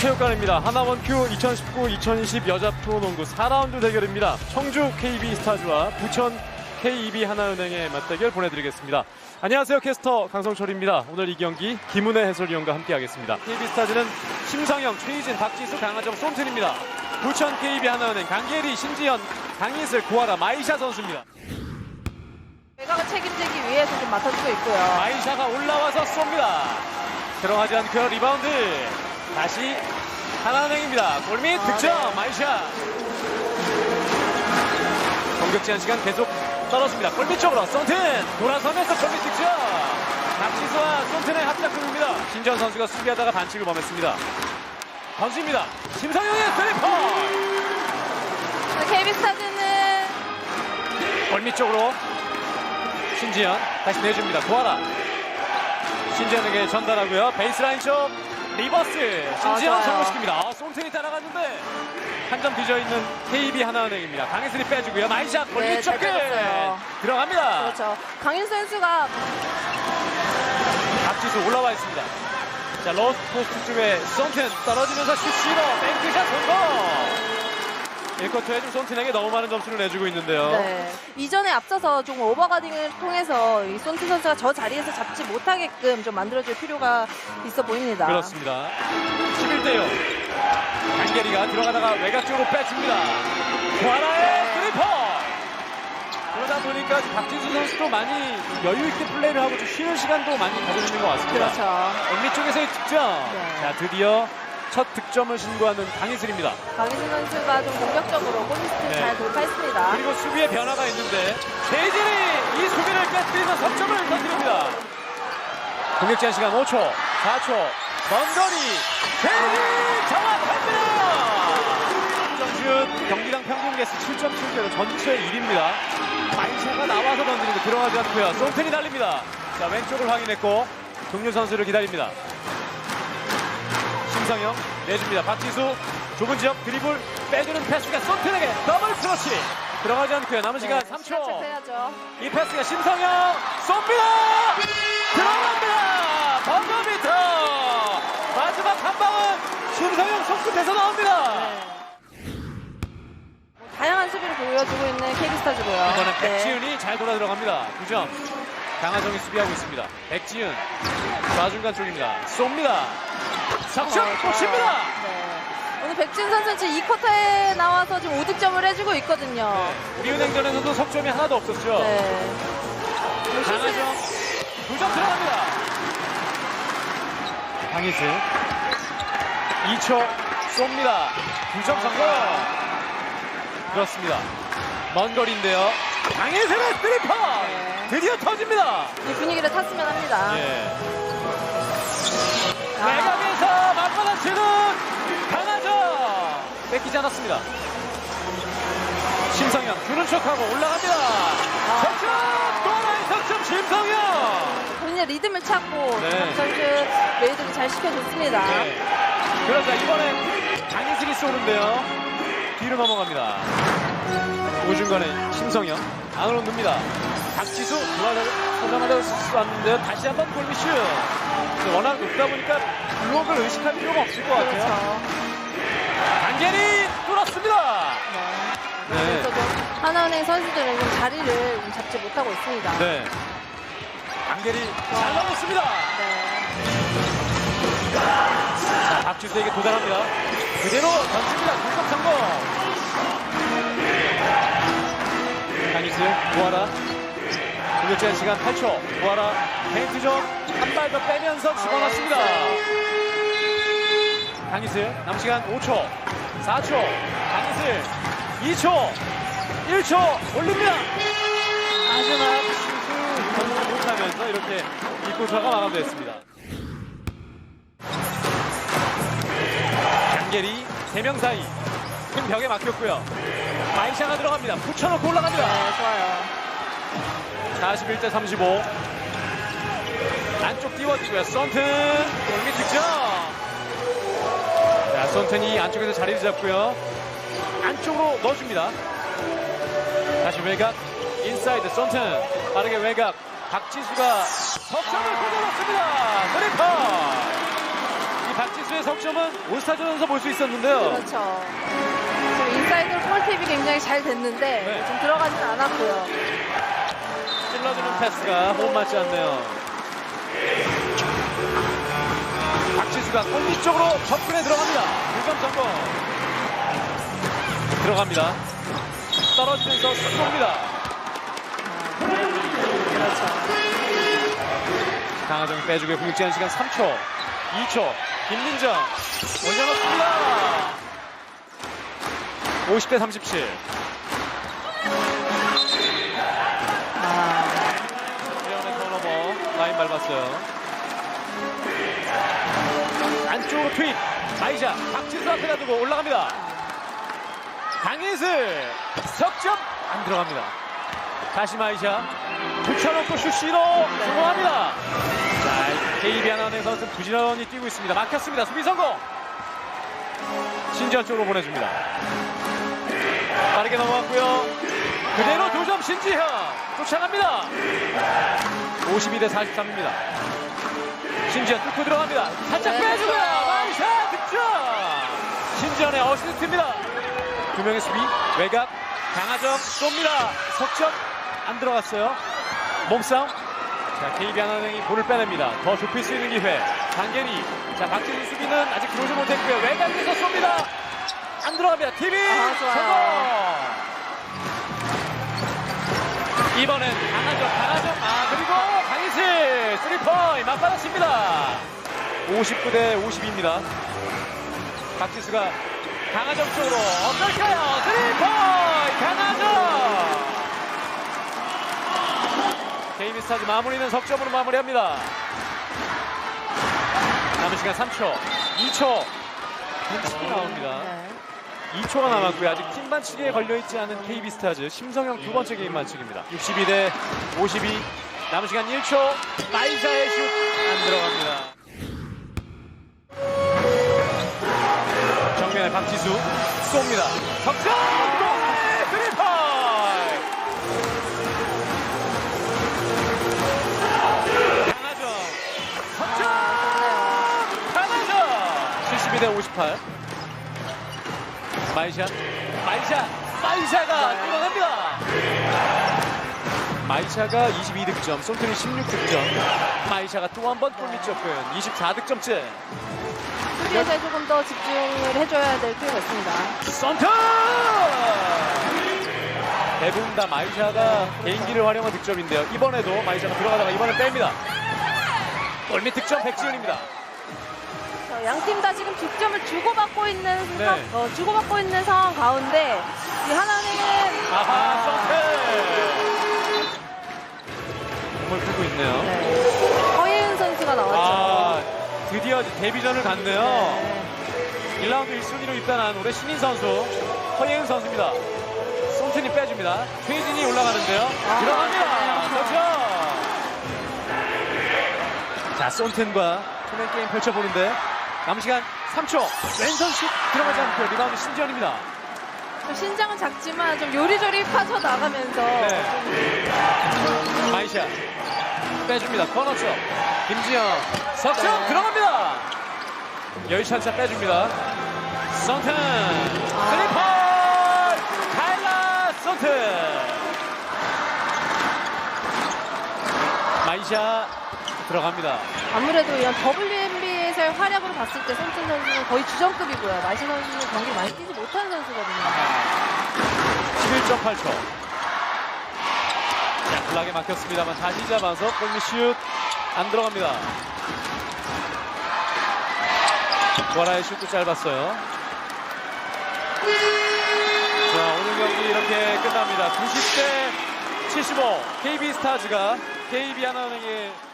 체육관입니다. 하나원 큐 2019-2020 여자 프로농구 4라운드 대결입니다. 청주 KB 스타즈와 부천 KEB 하나은행의 맞대결 보내드리겠습니다. 안녕하세요. 캐스터 강성철입니다. 오늘 이 경기 김은혜 해설위원과 함께하겠습니다. KB 스타즈는 심상영, 최희진, 박지수, 강하정, 솜튼입니다. 부천 KB 하나은행 강예리, 신지현, 강희슬, 고아라, 마이샤 선수입니다. 외곽을 책임지기 위해서 좀 맡아주고 있고요. 마이샤가 올라와서 쏩니다. 들어가지 않고요. 리바운드. 다시 하나은행입니다. 골밑 득점. 마이샤. 공격 제한 시간 계속 떨어집니다. 골밑 쪽으로 썬튼 돌아서면서 골밑 득점. 박지수와 썬튼의 합작품입니다. 신전 선수가 수비하다가 반칙을 범했습니다. 던집니다. 심상영의 스리퍼. KB 스타즈는 골밑 쪽으로 신지현 다시 내줍니다. 구하라 신지현에게 전달하고요. 베이스라인 쪽 리버스 신지현. 성공시킵니다. 아, 송튼이 따라갔는데 한 점 뒤져 있는 KB 하나은행입니다. 강혜슬이 빼주고요. 마이샷 골밑 네, 잘쪽 끝! 빼줬어요. 들어갑니다. 그렇죠. 강인 선수가 박지수 올라와 있습니다. 자 로스 포스트 쪽에 송튼 떨어지면서 슛 실어 뱅크샷 성공. 1쿼터에 좀 송튼에게 너무 많은 점수를 내주고 있는데요. 네. 이전에 앞서서 좀 오버가딩을 통해서 이 손트 선수가 저 자리에서 잡지 못하게끔 좀 만들어줄 필요가 있어 보입니다. 그렇습니다. 11대 0. 강계리가 들어가다가 외곽 쪽으로 빼줍니다. 구하라의 스리퍼! 그러다 보니까 박진수 선수도 많이 여유 있게 플레이를 하고 좀 쉬는 시간도 많이 가져주는 것 같습니다. 그렇죠. 엠리 쪽에서의 득점. 네. 자, 드디어 첫 득점을 신고하는 강희슬입니다. 강인 선수가 좀 공격적으로 골리스트 네. 잘 돌파했습니다. 그리고 수비에 변화가 있는데 최진이 이 수비를 깨뜨리면서 석점을 터뜨립니다. 공격 제한 시간 5초, 4초, 먼 거리 최진이 정확합니다. 정슛 경기당 평균 개수 7.7대로 전체 1위입니다. 마이샤가 나와서 던지는 거 들어가지 않고요. 송텐이 달립니다. 자 왼쪽을 확인했고 동료 선수를 기다립니다. 심성영 내줍니다. 박지수 좁은 지역 드리블 빼주는 패스가 손텐에게 더블 크러치 들어가지 않고요. 남은 시간 네, 시간 3초. 체크해야죠. 이 패스가 심성영 쏩니다. 들어갑니다. 버저비터 마지막 한 방은 심성영 손끝에서 나옵니다. 네. 다양한 수비를 보여주고 있는 KB 스타즈고요. 이번엔 네. 백지은이 잘 돌아 들어갑니다. 9점. 강하정이 수비하고 있습니다. 백지은 좌중간 쪽입니다. 쏩니다. 석점 어, 꽂힙니다. 네. 오늘 백진 선수 지금 2쿼터에 나와서 지금 5득점을 해주고 있거든요. 우리은행전에서도 석점이 하나도 없었죠. 네. 강하정 9점 들어갑니다. 강희슬 2초 쏩니다. 9점 성공. 그렇습니다. 먼 거리인데요. 강희슬의 스리퍼 네. 드디어 터집니다. 이 분위기를 탔으면 합니다. 예. 아, 맞받아치는 강하정 뺏기지 않았습니다. 심성현 주는 척하고 올라갑니다. 석점 또 하나의 석점 심성현. 본인의 리듬을 찾고 네. 강 선수 레이드를 잘 시켜줬습니다. 네. 그러자 이번엔 강희슬이 쏘는데요. 뒤로 넘어갑니다. 오중간에 심성현 안으로 눕니다. 박지수 도전하려 쐈는데요. 다시 한번. 근데 워낙 높다 보니까 블록을 의식할 필요가 없을 것 같아요. 그렇죠. 강계리 뚫었습니다. 네. 네. 하나은행 선수들은 좀 자리를 좀 잡지 못하고 있습니다. 네. 강계리 잘 넘었습니다. 네. 자, 박지수에게 도달합니다. 그대로 던집니다. 공격 성공. 강희슬, 구하라. 제한 시간 8초. 구하라, 페인트 좀한 발 더 빼면서 집어넣습니다. 강희슬, 남은 시간 5초, 4초. 강희슬, 2초, 1초 올립니다. 마지막 슛을 건너지 못하면서 이렇게 이 쿼터가 마감됐습니다. 강계리 3명 사이 큰 벽에 막혔고요. 마이샤가 들어갑니다. 붙여놓고 올라갑니다. 네, 좋아요. 41대 35. 안쪽 띄워주고요. 썬튼 골밑 득점. 자, 썬튼이 안쪽에서 자리를 잡고요. 안쪽으로 넣어줍니다. 다시 외곽 인사이드 썬튼 빠르게 외곽 박지수가 석점을 꽂아놓습니다. 스리퍼. 이 박지수의 석점은 올스타전에서 볼 수 있었는데요. 그렇죠. 지금 인사이드 로 폴팁이 굉장히 잘 됐는데 네. 좀 들어가지는 않았고요. 찔러주는 패스가 호흡 맞지 않네요. 박지수가 골밑 쪽으로 접근해 들어갑니다. 2점 성공. 들어갑니다. 떨어지면서. 그렇죠. 강하정이 빼주고 공격제한 시간 3초, 2초. 김민정 올려놓습니다. 50대 37. 라인 밟았어요. 안쪽으로 투입. 마이샤 박지수 앞에다 두고 올라갑니다. 강희슬 석점 안 들어갑니다. 다시 마이샤 붙여놓고 슛 시도 성공합니다. 자, KB 하나은행 선수 부지런히 뛰고 있습니다. 막혔습니다. 수비 성공. 신지현 쪽으로 보내줍니다. 빠르게 넘어갔고요. 그대로 두점 신지현 쫓아갑니다. 52대 43입니다. 신지현 뚫고 들어갑니다. 살짝 네, 빼주고요. 마이샤 득점. 신지현의 어시스트입니다. 두 명의 수비 외곽 강하정 쏩니다. 석점 안 들어갔어요. 몸싸움. 자 KB 하나은행이 볼을 빼냅니다. 더 좁힐 수 있는 기회. 장계리. 자 박지수 수비는 아직 들어오지 못했고요. 외곽에서 쏩니다. 안 들어갑니다. TV 아. 성공. 이번엔 강하정, 강하정, 아 그리고 강희슬 스리퍼인 맞받았습니다. 59대 50입니다. 박지수가 강하정 쪽으로 어떨까요? 스리퍼인 강하정. 게임 스타즈 마무리는 석점으로 마무리합니다. 남은 시간 3초, 2초. 반칙이 나옵니다. 네. 2초가 남았고요. 아직 팀 반칙에 걸려있지 않은 KB스타즈 심성형 두 번째 게임 반칙입니다. 62 대 52 남은 시간 1초 마이샤의 슛 안 들어갑니다. 정면에 박지수 쏩니다. 석점! 골! 스리퍼! 강하정 석점! 강하정! 72 대 58 마이샤 마이샤 마이샤가 뚫어냅니다. 마이샤가 22득점 송트리 16득점. 마이샤가 또 한 번 골밑 접근 24득점째. 수비에서 조금 더 집중을 해줘야 될 필요가 있습니다. 썬트 대부분 다 마이샤가 개인기를 활용한 득점인데요. 이번에도 마이샤가 들어가다가 이번엔 뺍니다. 골밑 득점 백지훈입니다 양 팀 다 지금 득점을 주고받고 있는 네. 상, 어, 주고받고 있는 상황 가운데 이 하나는 아하 썬트 공을 풀고 있네요 네. 허예은 선수가 나왔죠. 아 드디어 데뷔전을 갔네요 네. 1라운드 1순위로 입단한 올해 신인 선수 허예은 선수입니다. 손튼이 빼줍니다. 최진이 올라가는데요. 아, 들어갑니다. 그렇죠. 자, 손튼과 투맨 게임 펼쳐보는데 남은 시간 3초. 왼손 슛 들어가지 않고 리바운드 신지현입니다. 좀 신장은 작지만 좀 요리조리 파져 나가면서 네. 마이샤 빼줍니다. 코너 쪽. 김지현 석점 네. 들어갑니다. 열찬차 빼줍니다. son튼 아. 스리퍼 카일라 son튼 마이샤 들어갑니다. 아무래도 이런 WNBA 에서의 활약으로 봤을 때 손준 선수는 거의 주전급이고요. 마시 선수는 경기 많이 뛰지 못하는 선수거든요. 11.8초. 자, 블락에 막혔습니다만 다시 잡아서 골밑 슛안 들어갑니다. 구하라의 슛도 짧았어요. 자, 오늘 경기 이렇게 끝납니다. 90대 75. KB 스타즈가 KB 하나은행의